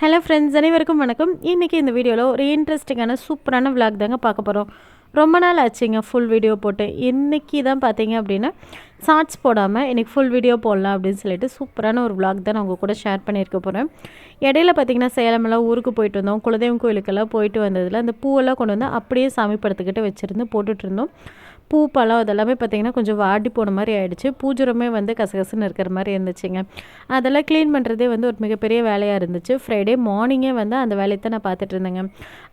Hello friends அனைவருக்கும் வணக்கம். இன்றைக்கி இந்த வீடியோவில் ஒரு இன்ட்ரெஸ்டிங்கான சூப்பரான விளாக் தாங்க பார்க்க போகிறோம் ரொம்ப நாள் ஆச்சுங்க ஃபுல் வீடியோ போட்டு. இன்றைக்கி தான் பார்த்தீங்க அப்படின்னா ஷார்ட்ஸ் போடாமல் இன்றைக்கி ஃபுல் வீடியோ போடலாம் அப்படின்னு சொல்லிட்டு சூப்பரான ஒரு விளாக் தான் நான் உங்கள் கூட ஷேர் பண்ணியிருக்க போகிறேன் இடையில பார்த்தீங்கன்னா சேலமெல்லாம் ஊருக்கு போயிட்டு வந்தோம். குலதெய்வம் கோயிலுக்கெல்லாம் போயிட்டு வந்ததில் அந்த பூவெல்லாம் கொண்டு வந்து அப்படியே சாமி படத்துக்கிட்ட வச்சுருந்து போட்டுட்ருந்தோம் பூ பழம் அதெல்லாமே பார்த்திங்கன்னா கொஞ்சம் வாடி போன மாதிரி ஆகிடுச்சு பூஜுரமே வந்து கசகசன்னு இருக்கிற மாதிரி இருந்துச்சுங்க. அதெல்லாம் க்ளீன் பண்ணுறதே வந்து ஒரு மிகப்பெரிய வேலையாக இருந்துச்சு. ஃப்ரைடே மார்னிங்கே வந்து அந்த வேலையை தான் நான் பார்த்துட்டு இருந்தேங்க.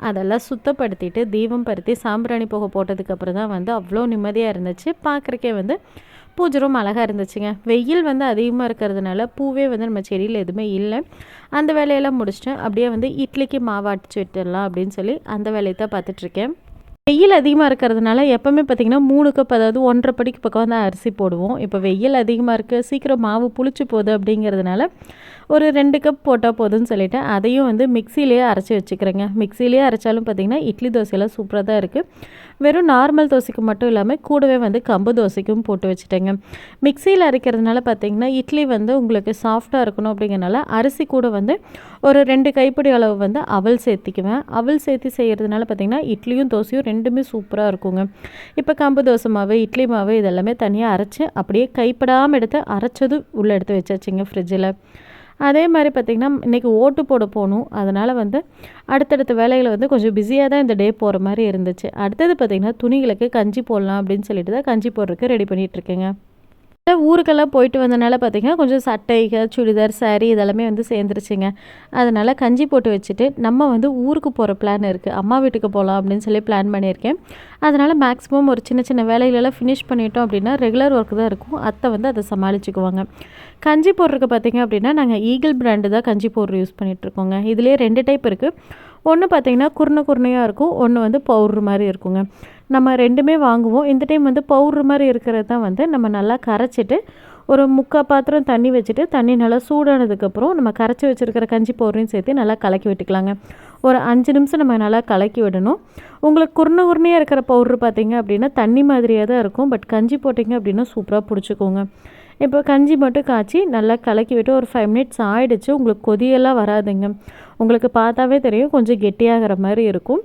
அதெல்லாம் சுத்தப்படுத்திட்டு தீபம் பருத்தி சாம்பிராணி போக போட்டதுக்கப்புறம் தான் வந்து அவ்வளோ நிம்மதியாக இருந்துச்சு. பார்க்குறக்கே வந்து பூஜை அழகாக இருந்துச்சுங்க. வெயில் வந்து அதிகமாக இருக்கிறதுனால பூவே வந்து நம்ம செடியில் எதுவுமே இல்லை. அந்த வேலையெல்லாம் முடிச்சிட்டேன். அப்படியே வந்து இட்லிக்கு மாவாட்டிச்சு விட்டுடலாம் அப்படின்னு சொல்லி அந்த வேலையை தான் பார்த்துட்ருக்கேன் வெயில் அதிகமாக இருக்கிறதுனால எப்போவுமே பார்த்திங்கன்னா மூணு கப் அதாவது ஒன்றரை படிக்கு பக்கம் வந்து அரிசி போடுவோம். இப்போ வெயில் அதிகமாக இருக்குது சீக்கிரம் மாவு புளிச்சு போகுது அப்படிங்கிறதுனால ஒரு ரெண்டு கப் போட்டால் போதும்னு சொல்லிவிட்டு அதையும் வந்து மிக்சிலேயே அரைச்சி வச்சுக்கிறேங்க. மிக்சிலேயே அரைச்சாலும் பார்த்திங்கன்னா இட்லி தோசையெல்லாம் சூப்பராக தான் இருக்குது வெறும் நார்மல் தோசைக்கு மட்டும் இல்லாமல் கூடவே வந்து கம்பு தோசைக்கும் போட்டு வச்சுட்டேங்க. மிக்சியில் அரைக்கிறதுனால பார்த்திங்கன்னா இட்லி வந்து உங்களுக்கு சாஃப்டாக இருக்கணும் அப்படிங்கிறனால அரிசி கூட வந்து ஒரு ரெண்டு கைப்பிடி அளவு வந்து அவல் சேர்த்திக்குவேன். அவல் சேர்த்து செய்கிறதுனால பார்த்திங்கன்னா இட்லியும் தோசையும் ரெண்டுமே சூப்பராக இருக்குங்க. இப்போ கம்பு தோசை மாவு இட்லி மாவு இதெல்லாமே தனியாக அரைச்சி அப்படியே கைப்படாமல் எடுத்து அரைச்சதும் உள்ளே எடுத்து வச்சாச்சுங்க ஃப்ரிட்ஜில் அதே மாதிரி பார்த்திங்கன்னா இன்றைக்கி ஓட்டு போட போகணும். அதனால் வந்து அடுத்தடுத்த வேலைகளை வந்து கொஞ்சம் பிஸியாக தான் இந்த டே போகிற மாதிரி இருந்துச்சு. அடுத்தது பார்த்திங்கன்னா துணிகளுக்கு கஞ்சி போடலாம் அப்படின்னு சொல்லிட்டு தான் கஞ்சி போடுறதுக்கு ரெடி பண்ணிகிட்ருக்கேங்க ஊருக்கெல்லாம் போயிட்டு வந்தனால பார்த்திங்கன்னா கொஞ்சம் சட்டைகள் சுடிதார் சாரீ இதெல்லாமே வந்து சேர்ந்துருச்சுங்க. அதனால் கஞ்சி போட்டு வச்சுட்டு நம்ம வந்து ஊருக்கு போகிற பிளான் இருக்குது அம்மா வீட்டுக்கு போகலாம் அப்படின்னு சொல்லி பிளான் பண்ணியிருக்கேன். அதனால் மேக்ஸிமம் ஒரு சின்ன சின்ன வேலைகளெல்லாம் ஃபினிஷ் பண்ணிட்டோம் அப்படின்னா ரெகுலர் ஒர்க் தான் இருக்கும். அத்தை வந்து அதை சமாளிச்சுக்குவாங்க. கஞ்சி போடுறதுக்கு பார்த்திங்க அப்படின்னா நாங்கள் ஈகிள் பிராண்டு தான் கஞ்சி பவுட்ரு யூஸ் பண்ணிகிட்ருக்கோங்க இதுலேயே ரெண்டு டைப் இருக்குது ஒன்று பார்த்திங்கன்னா குருணை குருணையாக இருக்கும். ஒன்று வந்து பவுட்ரு மாதிரி இருக்குங்க. நம்ம ரெண்டுமே வாங்குவோம். இந்த டைம் வந்து பவுட்ரு மாதிரி இருக்கிறது தான் வந்து நம்ம நல்லா கரைச்சிட்டு ஒரு முக்கால் பாத்திரம் தண்ணி வச்சுட்டு தண்ணி நல்லா சூடானதுக்கப்புறம் நம்ம கரைச்சி வச்சுருக்கிற கஞ்சி பவுடரையும் சேர்த்து நல்லா கலக்கி விட்டுக்கலாங்க. ஒரு அஞ்சு நிமிஷம் நம்ம நல்லா கலக்கி விடணும். உங்களுக்கு குருணை குருணையாக இருக்கிற பவுட்ரு பார்த்திங்க அப்படின்னா தண்ணி மாதிரியாக தான் இருக்கும். பட் கஞ்சி போட்டிங்க அப்படின்னா சூப்பராக பிடிச்சிக்கோங்க. இப்போ கஞ்சி மட்டும் காய்ச்சி நல்லா கலக்கி விட்டு ஒரு ஃபைவ் மினிட்ஸ் ஆகிடுச்சு உங்களுக்கு கொதியெல்லாம் வராதுங்க. உங்களுக்கு பார்த்தாவே தெரியும். கொஞ்சம் கெட்டியாகிற மாதிரி இருக்கும்.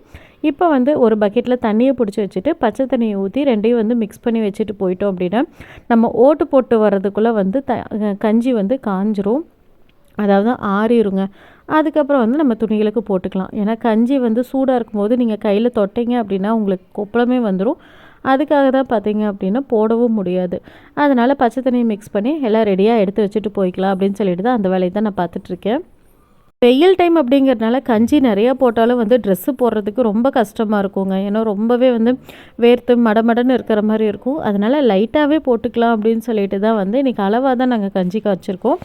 இப்போ வந்து ஒரு பக்கெட்டில் தண்ணியை பிடிச்சி வச்சுட்டு பச்சை தண்ணியை ஊற்றி ரெண்டையும் வந்து மிக்ஸ் பண்ணி வச்சுட்டு போயிட்டோம் அப்படின்னா நம்ம ஓட்டு போட்டு வர்றதுக்குள்ளே வந்து த கஞ்சி வந்து காஞ்சிரும். அதாவது ஆறிடுங்க அதுக்கப்புறம் வந்து நம்ம துணிகளுக்கு போட்டுக்கலாம். ஏன்னா கஞ்சி வந்து சூடாக இருக்கும்போது நீங்கள் கையில் தொட்டிங்க அப்படின்னா உங்களுக்கு கொப்பளமே வந்துடும் அதுக்காக தான் பார்த்தீங்க அப்படின்னா போடவும் முடியாது. அதனால் பச்சை தண்ணியை மிக்ஸ் பண்ணி எல்லாம் ரெடியாக எடுத்து வச்சுட்டு போய்க்கலாம் அப்படின்னு சொல்லிட்டு தான் அந்த வேலையை தான் நான் பார்த்துட்ருக்கேன் வெயில் டைம் அப்படிங்கிறதுனால கஞ்சி நிறையா போட்டாலும் வந்து ட்ரெஸ்ஸு போடுறதுக்கு ரொம்ப கஷ்டமாக இருக்குங்க. ஏன்னா ரொம்பவே வந்து வேர்த்து மடமடன்னு இருக்கிற மாதிரி இருக்கும். அதனால் லைட்டாகவே போட்டுக்கலாம் அப்படின்னு சொல்லிட்டு தான் வந்து இன்றைக்கி அளவாக தான் நாங்கள் கஞ்சி காய்ச்சிருக்கோம்.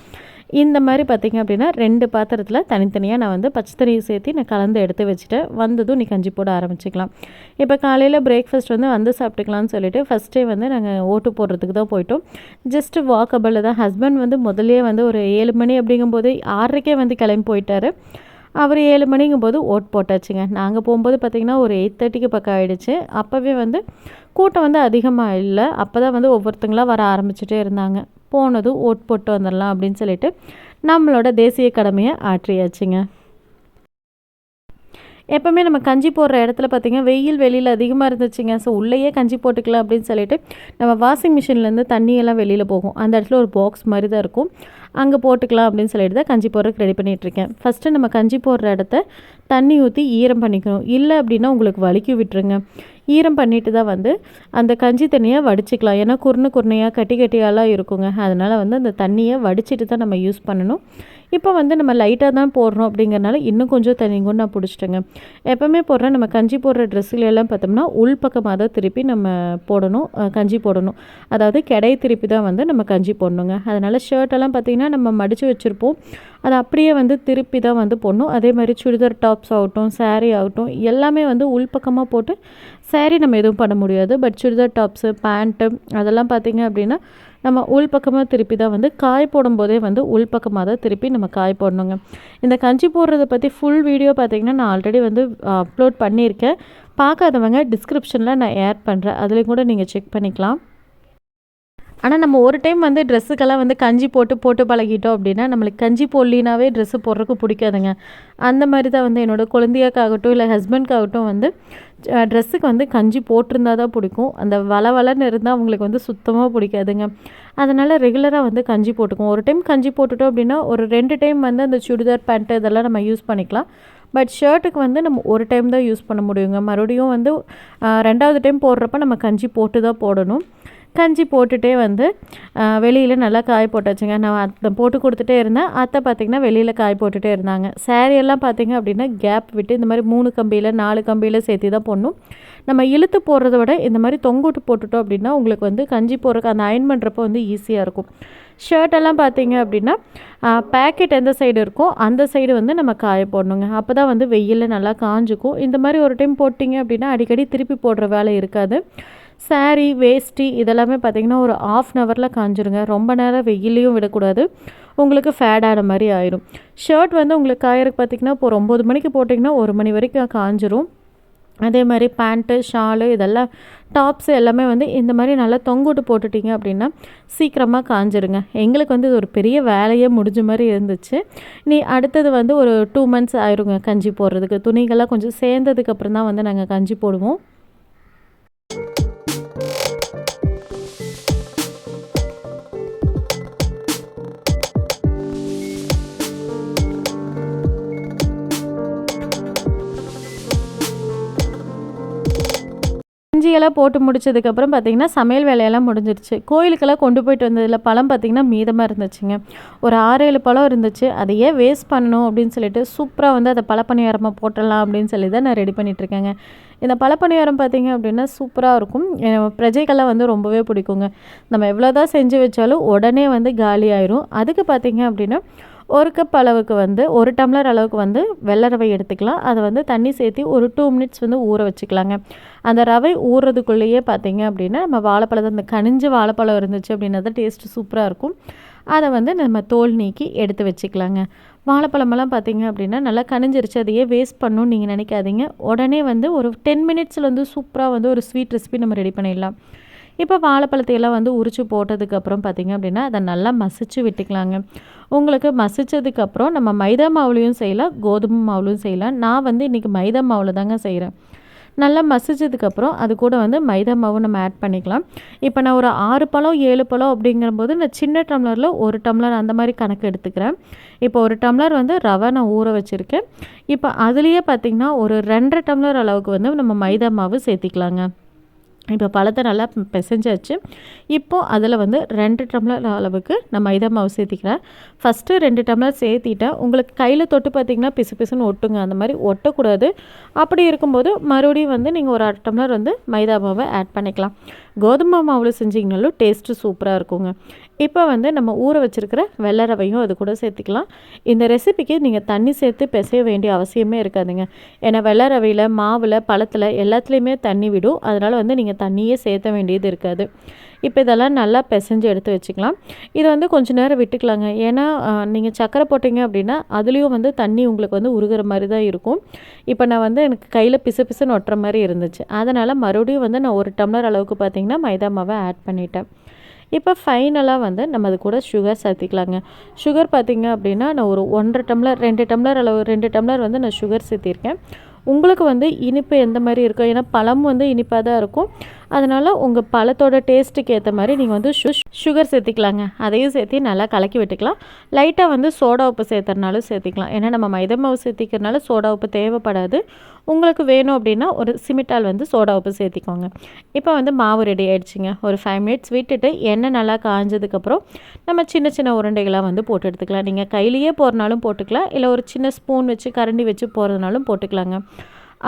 இந்த மாதிரி பார்த்திங்க அப்படின்னா ரெண்டு பாத்திரத்தில் தனித்தனியாக நான் வந்து பச்சை தண்ணியை சேர்த்து நான் கலந்து எடுத்து வச்சுட்டேன் வந்ததும் நீ கஞ்சி போட ஆரம்பிச்சிக்கலாம். இப்போ காலையில் பிரேக்ஃபாஸ்ட் வந்து வந்து சாப்பிட்டுக்கலாம்னு சொல்லிட்டு ஃபஸ்ட்டே வந்து நாங்கள் ஓட்டு போடுறதுக்கு தான் போயிட்டோம். ஜஸ்ட்டு வாக்கபிள் தான். ஹஸ்பண்ட் வந்து முதலே வந்து ஒரு ஏழு மணி அப்படிங்கும்போது ஆறரைக்கே வந்து கிளம்பி போயிட்டார். அவர் ஏழு மணிங்கும் போது ஓட் போட்டாச்சுங்க. நாங்கள் போகும்போது பார்த்திங்கன்னா ஒரு எயிட் தேர்ட்டிக்கு பக்கம் ஆகிடுச்சு அப்போவே வந்து கூட்டம் வந்து அதிகமாக இல்லை. அப்போ தான் வந்து ஒவ்வொருத்தங்களாக வர ஆரம்பிச்சுட்டே இருந்தாங்க. போனதும் ஓட் போட்டு வந்துடலாம் அப்படின்னு சொல்லிட்டு நம்மளோட தேசிய கடமையை ஆற்றியாச்சுங்க. எப்போவுமே நம்ம கஞ்சி போடுற இடத்துல பார்த்திங்கன்னா வெயில் வெளியில் அதிகமாக இருந்துச்சுங்க. ஸோ உள்ளேயே கஞ்சி போட்டுக்கலாம் அப்படின்னு சொல்லிட்டு நம்ம வாஷிங் மிஷின்லேருந்து தண்ணியெல்லாம் வெளியில் போகும். அந்த இடத்துல ஒரு பாக்ஸ் மாதிரி தான் இருக்கும். அங்கே போட்டுக்கலாம் அப்படின்னு சொல்லிட்டு தான் கஞ்சி போடுறதுக்கு ரெடி பண்ணிகிட்ருக்கேன் ஃபஸ்ட்டு நம்ம கஞ்சி போடுற இடத்த தண்ணி ஊற்றி ஈரம் பண்ணிக்கணும். இல்லை அப்படின்னா உங்களுக்கு வலிக்கி விட்டுருங்க. ஈரம் பண்ணிட்டு தான் வந்து அந்த கஞ்சி தண்ணியை வடிச்சிக்கலாம். ஏன்னா குறுனு குறுனையாக கட்டி கட்டியாலாம் இருக்குங்க. அதனால் வந்து அந்த தண்ணியை வடிச்சிட்டு தான் நம்ம யூஸ் பண்ணணும். இப்போ வந்து நம்ம லைட்டாக தான் போடுறோம் அப்படிங்கிறனால இன்னும் கொஞ்சம் தண்ணி கூட நான் பிடிச்சிட்டேங்க. எப்போவுமே போடுறேன் நம்ம கஞ்சி போடுற ட்ரெஸ்ஸுல எல்லாம் பார்த்தோம்னா உள் பக்கமாக தான் திருப்பி நம்ம போடணும் கஞ்சி போடணும். அதாவது கிடை திருப்பி தான் வந்து நம்ம கஞ்சி போடணுங்க. அதனால் ஷர்ட்டெல்லாம் பார்த்திங்கன்னா நம்ம மடித்து வச்சுருப்போம். அதை அப்படியே வந்து திருப்பி தான் வந்து போடணும். அதே மாதிரி சுடிதார் டாப்ஸ் ஆகட்டும் சாரீ ஆகட்டும் எல்லாமே வந்து உள்பக்கமாக போட்டு சாரீ நம்ம எதுவும் பண்ண முடியாது. பட் சுடிதார் டாப்ஸு பேண்ட்டு அதெல்லாம் பார்த்திங்க அப்படின்னா நம்ம உள்பக்கமாக திருப்பி தான் வந்து காய் போடும்போதே வந்து உள்பக்கமாக தான் திருப்பி நம்ம காய் போடணுங்க. இந்த கஞ்சி போடுறத பற்றி ஃபுல் வீடியோ பார்த்திங்கன்னா நான் ஆல்ரெடி வந்து அப்லோட் பண்ணியிருக்கேன். பார்க்காதவங்க டிஸ்கிரிப்ஷனில் நான் ஆட் பண்ணுறேன் அதுலேயும் கூட நீங்கள் செக் பண்ணிக்கலாம். ஆனால் நம்ம ஒரு டைம் வந்து ட்ரெஸ்ஸுக்கெல்லாம் வந்து கஞ்சி போட்டு போட்டு பழகிட்டோம் அப்படின்னா நம்மளுக்கு கஞ்சி போடலினாவே ட்ரெஸ்ஸு போடுறதுக்கு பிடிக்காதுங்க. அந்த மாதிரி தான் வந்து என்னோடய குழந்தையாக்காகட்டும் இல்லை ஹஸ்பண்ட்காகட்டும் வந்து ட்ரெஸ்ஸுக்கு வந்து கஞ்சி போட்டிருந்தா தான் பிடிக்கும். அந்த வள வளன்னு இருந்தால் அவங்களுக்கு வந்து சுத்தமாக பிடிக்காதுங்க. அதனால் ரெகுலராக வந்து கஞ்சி போட்டுக்கும் ஒரு டைம் கஞ்சி போட்டுட்டோம் அப்படின்னா ஒரு ரெண்டு டைம் வந்து அந்த சுடிதார் பேண்ட்டு இதெல்லாம் நம்ம யூஸ் பண்ணிக்கலாம். பட் ஷர்ட்டுக்கு வந்து நம்ம ஒரு டைம் தான் யூஸ் பண்ண முடியுங்க. மறுபடியும் வந்து ரெண்டாவது டைம் போடுறப்ப நம்ம கஞ்சி போட்டு தான் போடணும். கஞ்சி போட்டுகிட்டே வந்து வெளியில் நல்லா காய போட்டாச்சுங்க நான் அத்தை போட்டு கொடுத்துட்டே இருந்தேன். அத்தை பார்த்திங்கன்னா வெளியில் காய போட்டுகிட்டே இருந்தாங்க. சேரீயெல்லாம் பார்த்திங்க அப்படின்னா கேப் விட்டு இந்த மாதிரி மூணு கம்பியில் நாலு கம்பியில் சேர்த்து தான் போடணும். நம்ம இழுத்து போடுறத விட இந்த மாதிரி தொங்கோட்டு போட்டுட்டோம் அப்படின்னா உங்களுக்கு வந்து கஞ்சி போடுறக்கு அந்த அயன் பண்ணுறப்போ வந்து ஈஸியாக இருக்கும். ஷர்ட்டெல்லாம் பார்த்தீங்க அப்படின்னா பேக்கெட் எந்த சைடு இருக்கோ அந்த சைடு வந்து நம்ம காய போடணுங்க. அப்போ தான் வந்து வெயிலில் நல்லா காஞ்சிக்கும். இந்த மாதிரி ஒரு டைம் போட்டிங்க அப்படின்னா அடிக்கடி திருப்பி போடுற வேலை இருக்காது. சாரீ வேஷ்டி இதெல்லாமே பார்த்திங்கன்னா ஒரு ஆஃப் அன் ஹவரில் காஞ்சிருங்க. ரொம்ப நேரம் வெயிலையும் விடக்கூடாது. உங்களுக்கு ஃபேடான மாதிரி ஆயிரும். ஷர்ட் வந்து உங்களுக்கு காயறக்கு பார்த்திங்கன்னா இப்போ ஒரு ஒம்பது மணிக்கு போட்டிங்கன்னா ஒரு மணி வரைக்கும் காஞ்சிரும். அதே மாதிரி பேண்ட்டு ஷாலு இதெல்லாம் டாப்ஸ் எல்லாமே வந்து இந்த மாதிரி நல்லா தொங்கோட்டு போட்டுட்டிங்க அப்படின்னா சீக்கிரமாக காஞ்சிருங்க. எங்களுக்கு வந்து இது ஒரு பெரிய வேலையே முடிஞ்ச மாதிரி இருந்துச்சு. நீ அடுத்தது வந்து ஒரு டூ மந்த்ஸ் ஆயிருங்க கஞ்சி போடுறதுக்கு. துணிகள்லாம் கொஞ்சம் சேர்ந்ததுக்கப்புறம் தான் வந்து நாங்கள் கஞ்சி போடுவோம். இஞ்சியெல்லாம் போட்டு முடிச்சதுக்கப்புறம் பார்த்திங்கன்னா சமையல் வேலையெல்லாம் முடிஞ்சிருச்சு. கோயிலுக்கெல்லாம் கொண்டு போயிட்டு வந்ததில் பழம் பார்த்திங்கன்னா மீதமாக இருந்துச்சுங்க. ஒரு ஆறு ஏழு பழம் இருந்துச்சு. அதையே வேஸ்ட் பண்ணணும் அப்படின்னு சொல்லிட்டு சூப்பராக வந்து அதை பழப்பணியாரமாக போட்டலாம் அப்படின்னு சொல்லி தான் நான் ரெடி பண்ணிகிட்ருக்கேங்க இந்த பழப்பணியாரம் பார்த்திங்க அப்படின்னா சூப்பராக இருக்கும். பிரஜைகள்லாம் வந்து ரொம்பவே பிடிக்குங்க. நம்ம எவ்வளோ தான் செஞ்சு வச்சாலும் உடனே வந்து காலி ஆயிரும். அதுக்கு பார்த்திங்க அப்படின்னா ஒரு கப் அளவுக்கு வந்து ஒரு டம்ளர் அளவுக்கு வந்து வெள்ளை ரவை எடுத்துக்கலாம். அதை வந்து தண்ணி சேர்த்து ஒரு டூ மினிட்ஸ் வந்து ஊற வச்சுக்கலாங்க. அந்த ரவை ஊறுறதுக்குள்ளேயே பார்த்தீங்க அப்படின்னா நம்ம வாழைப்பழத்தை அந்த கனிஞ்ச வாழைப்பழம் இருந்துச்சு அப்படின்னா தான் டேஸ்ட்டு சூப்பராக இருக்கும். அதை வந்து நம்ம தோல் நீக்கி எடுத்து வச்சுக்கலாங்க. வாழைப்பழமெல்லாம் பார்த்தீங்க அப்படின்னா நல்லா கனிஞ்சிருச்சு. அதையே வேஸ்ட் பண்ணணும்னு நீங்கள் நினைக்காதீங்க. உடனே வந்து ஒரு டென் மினிட்ஸில் வந்து சூப்பராக வந்து ஒரு ஸ்வீட் ரெசிபி நம்ம ரெடி பண்ணிடலாம். இப்போ வாழைப்பழத்தையெல்லாம் வந்து உரிச்சு போட்டதுக்கப்புறம் பார்த்திங்க அப்படின்னா அதை நல்லா மசிச்சு விட்டுக்கலாங்க. உங்களுக்கு மசித்ததுக்கப்புறம் நம்ம மைதா மாவுலையும் செய்யலாம் கோதுமை மாவுலையும் செய்யலாம். நான் வந்து இன்றைக்கி மைதா மாவில் தாங்க செய்கிறேன் நல்லா மசிச்சதுக்கப்புறம் அது கூட வந்து மைதா மாவு நம்ம ஆட் பண்ணிக்கலாம். இப்போ நான் ஒரு ஆறு பழம் ஏழு பழம் அப்படிங்கிறபோது நான் சின்ன டம்ளரில் ஒரு டம்ளர் அந்த மாதிரி கணக்கு எடுத்துக்கிறேன். இப்போ ஒரு டம்ளர் வந்து ரவை நான் ஊற வச்சுருக்கேன். இப்போ அதுலேயே பார்த்திங்கன்னா ஒரு ரெண்டரை டம்ளர் அளவுக்கு வந்து நம்ம மைதா மாவு சேர்த்திக்கலாங்க. இப்போ பழத்தை நல்லா பிசைஞ்சாச்சு. இப்போது அதில் வந்து ரெண்டு டம்ளர் அளவுக்கு நான் மைதா மாவு சேர்த்திக்கிறேன் ஃபஸ்ட்டு ரெண்டு டம்ளர் சேர்த்திட்டேன் உங்களுக்கு கையில் தொட்டு பார்த்திங்கன்னா பிசு பிசுன்னு ஒட்டுங்க. அந்த மாதிரி ஒட்டக்கூடாது. அப்படி இருக்கும்போது மறுபடியும் வந்து நீங்கள் ஒரு அரை டம்ளர் வந்து மைதா மாவை ஆட் பண்ணிக்கலாம். கோதுமை மாவில் செஞ்சிங்கனாலும் டேஸ்ட்டு சூப்பராக இருக்குங்க. இப்போ வந்து நம்ம ஊற வச்சுருக்கிற வெள்ளை ரவையும் அது கூட சேர்த்துக்கலாம். இந்த ரெசிபிக்கு நீங்கள் தண்ணி சேர்த்து பிசைய வேண்டிய அவசியமே இருக்காதுங்க. ஏன்னா வெள்ளை ரவையில் மாவில் பழத்தில் எல்லாத்துலேயுமே தண்ணி விடும். அதனால் வந்து நீங்கள் தண்ணியே சேர்த்த வேண்டியது இருக்காது. இப்போ இதெல்லாம் நல்லா பிசைஞ்சு எடுத்து வச்சுக்கலாம். இதை வந்து கொஞ்சம் நேரம் விட்டுக்கலாங்க. ஏன்னா நீங்கள் சக்கரை போட்டிங்க அப்படின்னா அதுலேயும் வந்து தண்ணி உங்களுக்கு வந்து உருகிற மாதிரி தான் இருக்கும். இப்போ நான் வந்து எனக்கு கையில் பிசு பிசுன்னு ஒட்டுற மாதிரி இருந்துச்சு. அதனால் மறுபடியும் வந்து நான் ஒரு டம்ளர் அளவுக்கு பார்த்திங்கன்னா மைதா மாவை ஆட் பண்ணிட்டேன். இப்போ ஃபைனலாக வந்து நம்ம அது கூட சுகர் சேர்த்திக்கலாங்க. சுகர் பார்த்திங்க அப்படின்னா நான் ஒரு ஒன்றரை டம்ளர் ரெண்டு டம்ளர் அளவு ரெண்டு டம்ளர் வந்து நான் சுகர் சேர்த்திருக்கேன். உங்களுக்கு வந்து இனிப்பு எந்த மாதிரி இருக்கும்? ஏன்னா பழம் வந்து இனிப்பாக தான் இருக்கும். அதனால் உங்கள் பழத்தோட டேஸ்ட்டுக்கு ஏற்ற மாதிரி நீங்கள் வந்து சு சுகர் சேர்த்திக்கலாங்க. அதையும் சேர்த்து நல்லா கலக்கி விட்டுக்கலாம். லைட்டாக வந்து சோடா உப்பு சேர்த்துறனாலும் சேர்த்திக்கலாம். ஏன்னா நம்ம மைதா மாவு சேர்த்திக்கிறனால சோடா உப்பு தேவைப்படாது. உங்களுக்கு வேணும் அப்படின்னா ஒரு சிமிட்டால் வந்து சோடா உப்பு சேர்த்திக்கோங்க. இப்போ வந்து மாவு ரெடி ஆகிடுச்சிங்க ஒரு ஃபைவ் மினிட்ஸ் விட்டுட்டு எண்ணெய் நல்லா காஞ்சதுக்கப்புறம் நம்ம சின்ன சின்ன உருண்டைகளாக வந்து போட்டு எடுத்துக்கலாம். நீங்கள் கையிலேயே போகிறனாலும் போட்டுக்கலாம். இல்லை ஒரு சின்ன ஸ்பூன் வச்சு கரண்டி வச்சு போகிறதுனாலும் போட்டுக்கலாங்க.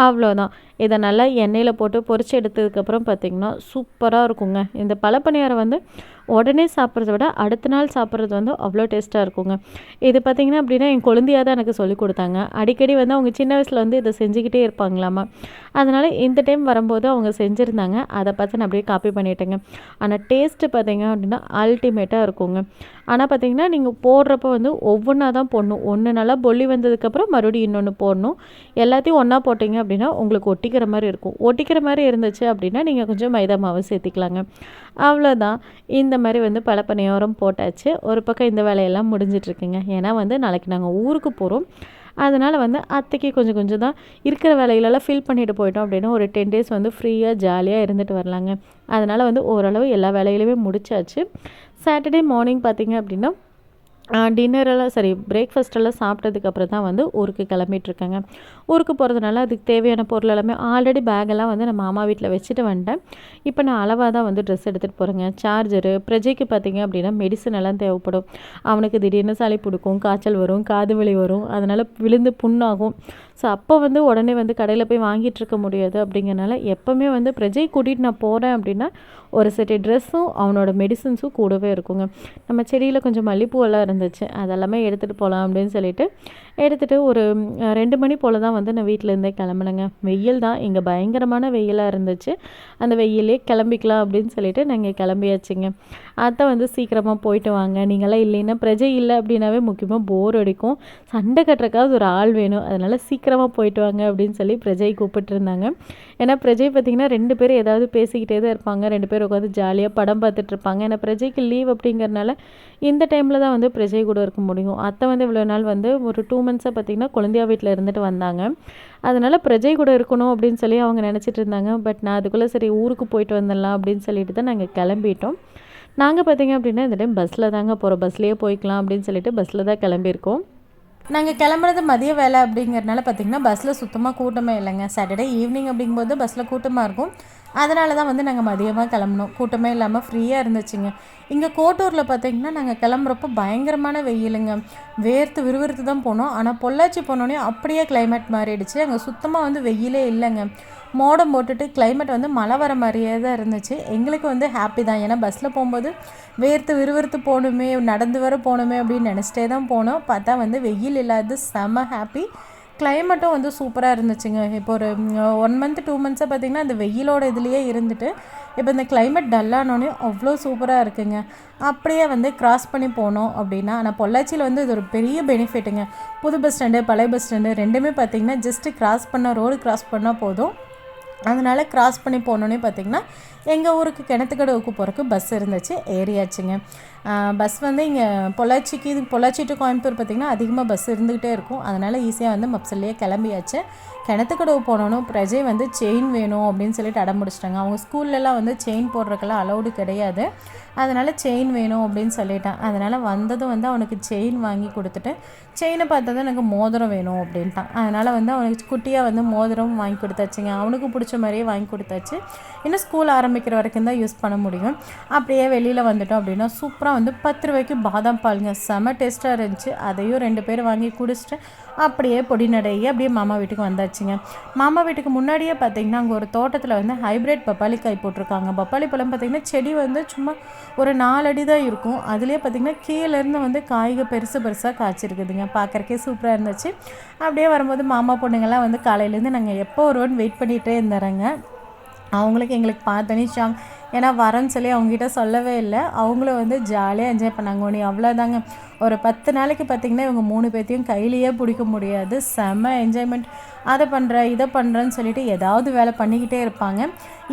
அவ்வளோதான் இதை நல்லா எண்ணெயில் போட்டு பொறிச்சு எடுத்ததுக்கப்புறம் பார்த்திங்கன்னா சூப்பராக இருக்குங்க. இந்த பழப்பணியாரம் வந்து உடனே சாப்பிட்றத விட அடுத்த நாள் சாப்பிட்றது வந்து அவ்வளோ டேஸ்ட்டாக இருக்குங்க. இது பார்த்திங்கன்னா அப்படின்னா என் குழந்தையாக தான் எனக்கு சொல்லி கொடுத்தாங்க. அடிக்கடி வந்து அவங்க சின்ன வயசில் வந்து இதை செஞ்சுக்கிட்டே இருப்பாங்களாமா. அதனால் இந்த டைம் வரும்போது அவங்க செஞ்சுருந்தாங்க. அதை பார்த்து நான் அப்படியே காப்பி பண்ணிட்டேங்க. ஆனால் டேஸ்ட்டு பார்த்திங்க அப்படின்னா அல்டிமேட்டாக இருக்குங்க. ஆனால் பார்த்திங்கன்னா நீங்கள் போடுறப்ப வந்து ஒவ்வொன்றா தான் போடணும். ஒன்று நல்லா பொல்லி வந்ததுக்கப்புறம் மறுபடியும் இன்னொன்று போடணும். எல்லாத்தையும் ஒன்றா போட்டிங்க அப்படின்னா உங்களுக்கு ஒட்டி ஒட்டிக்கிற மாதிரி இருக்கும். ஒட்டிக்கிற மாதிரி இருந்துச்சு அப்படின்னா நீங்கள் கொஞ்சம் மைதா மாவு சேர்த்திக்கலாங்க. அவ்வளோதான் இந்த மாதிரி வந்து பல பணியோரம் போட்டாச்சு. ஒரு பக்கம் இந்த வேலையெல்லாம் முடிஞ்சிட்ருக்குங்க. ஏன்னா வந்து நாளைக்கு நாங்கள் ஊருக்கு போகிறோம் அதனால் வந்து அத்தைக்கு கொஞ்சம் கொஞ்சம் தான் இருக்கிற வேலைகளெல்லாம் ஃபில் பண்ணிட்டு போயிட்டோம் அப்படின்னா ஒரு டென் டேஸ் வந்து ஃப்ரீயாக ஜாலியாக இருந்துட்டு வரலாங்க. அதனால் வந்து ஓரளவு எல்லா வேலைகளையுமே முடிச்சாச்சு. சாட்டர்டே மார்னிங் பார்த்திங்க அப்படின்னா டின்னரெல்லாம் சரி பிரேக்ஃபாஸ்ட்டெல்லாம் சாப்பிட்டதுக்கப்புறம் தான் வந்து ஊருக்கு கிளம்பிட்டுருக்கேங்க. ஊருக்கு போகிறதுனால அதுக்கு தேவையான பொருள் எல்லாமே ஆல்ரெடி பேக்கெல்லாம் வந்து நம்ம மாமா வீட்டில் வச்சுட்டு வந்துட்டேன். இப்போ நான் அளவாக தான் வந்து ட்ரெஸ் எடுத்துகிட்டு போகிறேங்க சார்ஜரு பிரஜைக்கு பார்த்திங்க அப்படின்னா மெடிசன் எல்லாம் தேவைப்படும். அவனுக்கு திடீர்னு சளி பிடிக்கும் காய்ச்சல் வரும் காது வலி வரும். அதனால் விழுந்து புண்ணாகும். ஸோ அப்போ வந்து உடனே வந்து கடையில் போய் வாங்கிட்டு இருக்க முடியாது அப்படிங்கிறனால எப்போவுமே வந்து பிரஜை கூட்டிகிட்டு நான் போகிறேன் அப்படின்னா ஒரு செட்டு ட்ரெஸ்ஸும் அவனோட மெடிசன்ஸும் கூடவே இருக்குங்க. நம்ம செடியில் கொஞ்சம் மல்லிப்பூவெல்லாம் இருந்துச்சு அதெல்லாமே எடுத்துகிட்டு போகலாம் அப்படின்னு சொல்லிட்டு எடுத்துகிட்டு ஒரு ரெண்டு மணி போல் தான் வந்து நான் வீட்டிலேருந்தே கிளம்புனேங்க. வெயில் தான் இங்கே பயங்கரமான வெயிலாக இருந்துச்சு. அந்த வெயிலே கிளம்பிக்கலாம் அப்படின்னு சொல்லிட்டு நாங்கள் கிளம்பியாச்சுங்க. அத்தை வந்து சீக்கிரமாக போயிட்டு வாங்க. நீங்களாம் இல்லைன்னா பிரஜை இல்லை அப்படின்னாவே முக்கியமாக போர் அடிக்கும். சண்டை கட்டுறக்காவது ஒரு ஆள் வேணும். அதனால் சீக்கிரமாக போயிட்டு வாங்க அப்படின்னு சொல்லி பிரஜை கூப்பிட்டுருந்தாங்க. ஏன்னா பிரஜை பார்த்திங்கன்னா ரெண்டு பேரும் ஏதாவது பேசிக்கிட்டே தான் இருப்பாங்க. ரெண்டு பேரும் உட்காந்து ஜாலியாக படம் பார்த்துட்ருப்பாங்க ஏன்னா பிரஜைக்கு லீவ் அப்படிங்கிறனால இந்த டைமில் தான் வந்து பிரஜை கூட இருக்க முடியும். அத்தை வந்து இவ்வளோ நாள் வந்து ஒரு டூ மந்த்ஸாக பார்த்திங்கன்னா குழந்தையா வீட்டில் இருந்துட்டு வந்தாங்க. அதனால் பிரஜை கூட இருக்கணும் அப்படின்னு சொல்லி அவங்க நினச்சிட்டு இருந்தாங்க. பட் நான் அதுக்குள்ளே சரி ஊருக்கு போயிட்டு வந்துடலாம் அப்படின்னு சொல்லிட்டு தான் நாங்கள் கிளம்பிட்டோம். நாங்கள் பார்த்திங்க அப்படின்னா இந்த டைம் பஸ்ஸில் தாங்க போகிறோம் பஸ்லேயே போய்க்கலாம் அப்படின்னு சொல்லிட்டு பஸ்ஸில் தான் கிளம்பியிருக்கோம். நாங்கள் கிளம்புறது மதிய வேலை அப்படிங்கிறனால பார்த்திங்கன்னா பஸ்ஸில் சுத்தமாக கூட்டமே இல்லைங்க. சாட்டர்டே ஈவினிங் அப்படிங்கும்போது பஸ்ஸில் கூட்டமாக இருக்கும். அதனால தான் வந்து நாங்கள் மதியமாக கிளம்புனோம் கூட்டமே இல்லாமல் ஃப்ரீயாக இருந்துச்சுங்க. இங்கே கோட்டூரில் பார்த்திங்கன்னா நாங்கள் கிளம்புறப்போ பயங்கரமான வெயிலுங்க. வேர்த்து விறுவிறுத்து தான் போனோம். ஆனால் பொள்ளாச்சி போனோடனே அப்படியே கிளைமேட் மாறிடுச்சு. அங்கே சுத்தமாக வந்து வெயிலே இல்லைங்க. மோடம் போட்டுட்டு கிளைமேட் வந்து மழை வர மாதிரியே தான் இருந்துச்சு. எங்களுக்கு வந்து ஹாப்பி தான். ஏன்னா பஸ்ஸில் போகும்போது வேர்த்து விறுவிறுத்து போகணுமே நடந்து வர போகணுமே அப்படின்னு நினச்சிட்டே தான் போனோம். பார்த்தா வந்து வெயில் இல்லாத செம ஹாப்பி கிளைமேட்டும் வந்து சூப்பராக இருந்துச்சுங்க. இப்போ ஒரு ஒன் மந்த் டூ மந்த்ஸாக பார்த்திங்கன்னா அந்த வெயிலோட இதுலேயே இருந்துட்டு இப்போ இந்த கிளைமேட் டல்லானோடனே அவ்வளோ சூப்பராக இருக்குங்க. அப்படியே வந்து கிராஸ் பண்ணி போனோம் அப்படின்னா ஆனால் பொள்ளாச்சியில் வந்து இது ஒரு பெரிய பெனிஃபிட்டுங்க புது பஸ் ஸ்டாண்டு பழைய பஸ் ஸ்டாண்டு ரெண்டுமே பார்த்திங்கன்னா ஜஸ்ட்டு கிராஸ் பண்ண ரோடு கிராஸ் பண்ணால் போதும். அதனால் கிராஸ் பண்ணி போனோன்னே பார்த்திங்கன்னா எங்கள் ஊருக்கு கிணத்துக்கடவுக்கு போகிறக்கு பஸ் இருந்துச்சு. ஏறியாச்சுங்க. பஸ் வந்து இங்கே பொள்ளாச்சிக்கு இது பொள்ளாச்சி டு கோயம்புத்தூர் பார்த்திங்கன்னா அதிகமாக பஸ் இருந்துக்கிட்டே இருக்கும். அதனால் ஈஸியாக வந்து மப்சல்லையே கிளம்பியாச்சு. கிணத்துக்கடவு போனோன்னு பிரஜை வந்து செயின் வேணும் அப்படின்னு சொல்லிட்டு அடம் முடிச்சிட்டாங்க அவங்க ஸ்கூல்லலாம் வந்து செயின் போடுறதுக்கெல்லாம் அலௌடு கிடையாது. அதனால் செயின் வேணும் அப்படின்னு சொல்லிட்டான். அதனால் வந்ததும் வந்து அவனுக்கு செயின் வாங்கி கொடுத்துட்டு செயினை பார்த்ததும் எனக்கு மோதிரம் வேணும் அப்படின்ட்டான். அதனால் வந்து அவனுக்கு குட்டியாக வந்து மோதிரம் வாங்கி கொடுத்தாச்சுங்க. அவனுக்கு பிடிச்ச மாதிரியே வாங்கி கொடுத்தாச்சு. இன்னும் ஸ்கூல் ஆரம்பிக்கிற வரைக்கும் தான் யூஸ் பண்ண முடியும். அப்படியே வெளியில் வந்துட்டோம் அப்படின்னா சூப்பராக வந்து பத்து ரூபாய்க்கு பாதாம் பாலுங்க. செம டேஸ்ட்டாக இருந்துச்சு. அதையும் ரெண்டு பேர் வாங்கி குடிச்சிட்டு அப்படியே பொடி நடையே அப்படியே மாமா வீட்டுக்கு வந்தாச்சுங்க. மாமா வீட்டுக்கு முன்னாடியே பார்த்தீங்கன்னா அங்கே ஒரு தோட்டத்தில் வந்து ஹைப்ரிட் பப்பாளி காய் போட்டிருக்காங்க. பப்பாளி பழம் பார்த்திங்கன்னா செடி வந்து சும்மா ஒரு நாலு அடி தான் இருக்கும். அதுலேயே பார்த்திங்கன்னா கீழேருந்து வந்து காய்கள் பெருசு பெருசாக காய்ச்சிருக்குதுங்க. பார்க்குறக்கே சூப்பராக இருந்துச்சு. அப்படியே வரும்போது மாமா பொண்ணுங்கள்லாம் வந்து காலையிலேருந்து நாங்கள் எப்போ வருவோன்னு வெயிட் பண்ணிகிட்டே இருந்தாங்க அவங்களுக்கு எங்களுக்கு பார்த்தோன்னே ஷாங் ஏன்னா வரேன்னு சொல்லி அவங்ககிட்ட சொல்லவே இல்லை. அவங்களும் வந்து ஜாலியாக என்ஜாய் பண்ணாங்க. உனி அவ்வளோதாங்க ஒரு பத்து நாளைக்கு பார்த்திங்கன்னா இவங்க மூணு பேர்த்தையும் கையிலேயே பிடிக்க முடியாது. செம என்ஜாய்மெண்ட் அதை பண்ணுற இதை பண்ணுறேன்னு சொல்லிட்டு ஏதாவது வேலை பண்ணிக்கிட்டே இருப்பாங்க.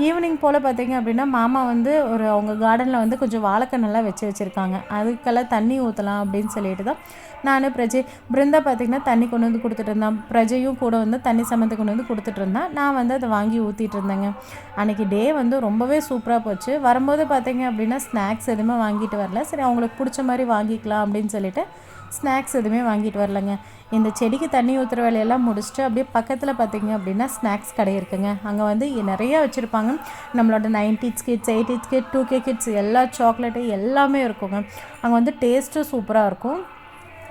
ஈவினிங் போல் பார்த்திங்க அப்படின்னா மாமா வந்து ஒரு அவங்க கார்டனில் வந்து கொஞ்சம் வாழைக்கண்ணெல்லாம் வச்சு வச்சுருக்காங்க. அதுக்கெல்லாம் தண்ணி ஊற்றலாம் அப்படின்னு சொல்லிட்டு தான் நான் பிரஜை பிருந்தா பார்த்திங்கன்னா தண்ணி கொண்டு வந்து கொடுத்துட்டு இருந்தேன். பிரஜையும் கூட வந்து தண்ணி சமந்து கொண்டு வந்து கொடுத்துட்டு இருந்தேன். நான் வந்து அதை வாங்கி ஊற்றிட்டு இருந்தேங்க. அன்றைக்கி டே வந்து ரொம்பவே சூப்பராக போச்சு. வரும்போது பார்த்திங்க அப்படின்னா ஸ்நாக்ஸ் எதுவுமே வாங்கிட்டு வரல. சரி அவங்களுக்கு பிடிச்ச மாதிரி வாங்கிக்கலாம் அப்படின்னு சொல்லிட்டு ஸ்நாக்ஸ் எதுவுமே வாங்கிட்டு வரலங்க. இந்த செடிக்கு தண்ணி ஊற்றுற வேலையெல்லாம் முடிச்சுட்டு அப்படியே பக்கத்தில் பார்த்திங்க அப்படின்னா ஸ்நாக்ஸ் கடை இருக்குங்க. அங்கே வந்து நிறையா வச்சுருப்பாங்க. நம்மளோட nineties kids eighties kid two K kids எல்லா சாக்லேட்டு எல்லாமே இருக்குங்க. அங்கே வந்து டேஸ்ட்டும் சூப்பராக இருக்கும்.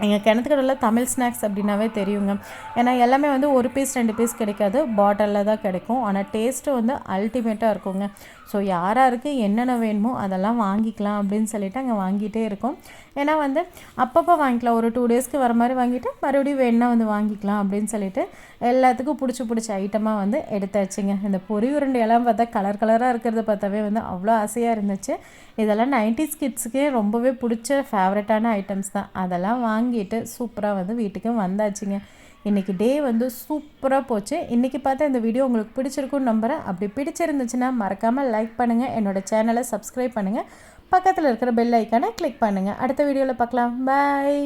எங்கள் கிணத்துக்கடலில் தமிழ் ஸ்நாக்ஸ் அப்படின்னாவே தெரியுங்க. ஏன்னா எல்லாமே வந்து ஒரு பீஸ் ரெண்டு பீஸ் கிடைக்காது. பாட்டிலில் தான் கிடைக்கும். ஆனால் டேஸ்ட்டு வந்து அல்டிமேட்டாக இருக்குங்க. ஸோ யாராருக்கு என்னென்ன வேணுமோ அதெல்லாம் வாங்கிக்கலாம் அப்படின்னு சொல்லிட்டு அங்கே வாங்கிட்டே இருக்கோம். ஏன்னா வந்து அப்பப்போ வாங்கிக்கலாம். ஒரு டூ டேஸ்க்கு வர மாதிரி வாங்கிட்டு மறுபடியும் வேணால் வந்து வாங்கிக்கலாம் அப்படின்னு சொல்லிட்டு எல்லாத்துக்கும் பிடிச்சி பிடிச்ச ஐட்டமாக வந்து எடுத்தாச்சுங்க இந்த பொறி உருண்டையெல்லாம் பார்த்தா கலர் கலராக இருக்கிறத பார்த்தாவே வந்து அவ்வளோ ஆசையாக இருந்துச்சு. இதெல்லாம் நைன்டிஸ் கிட்ஸுக்கே ரொம்பவே பிடிச்ச ஃபேவரட்டான ஐட்டம்ஸ் தான். அதெல்லாம் வாங்கிட்டு சூப்பராக வந்து வீட்டுக்கு வந்தாச்சுங்க. இன்றைக்கி டே வந்து சூப்பராக போச்சு. இன்றைக்கி பார்த்தா இந்த வீடியோ உங்களுக்கு பிடிச்சிருக்குன்னு நம்புகிறேன் அப்படி பிடிச்சிருந்துச்சுன்னா மறக்காமல் லைக் பண்ணுங்கள் என்னோடய சேனலை சப்ஸ்கிரைப் பண்ணுங்கள் பக்கத்தில் இருக்கிற பெல் ஐக்கானை கிளிக் பண்ணுங்கள் அடுத்த வீடியோவில் பார்க்கலாம். பாய்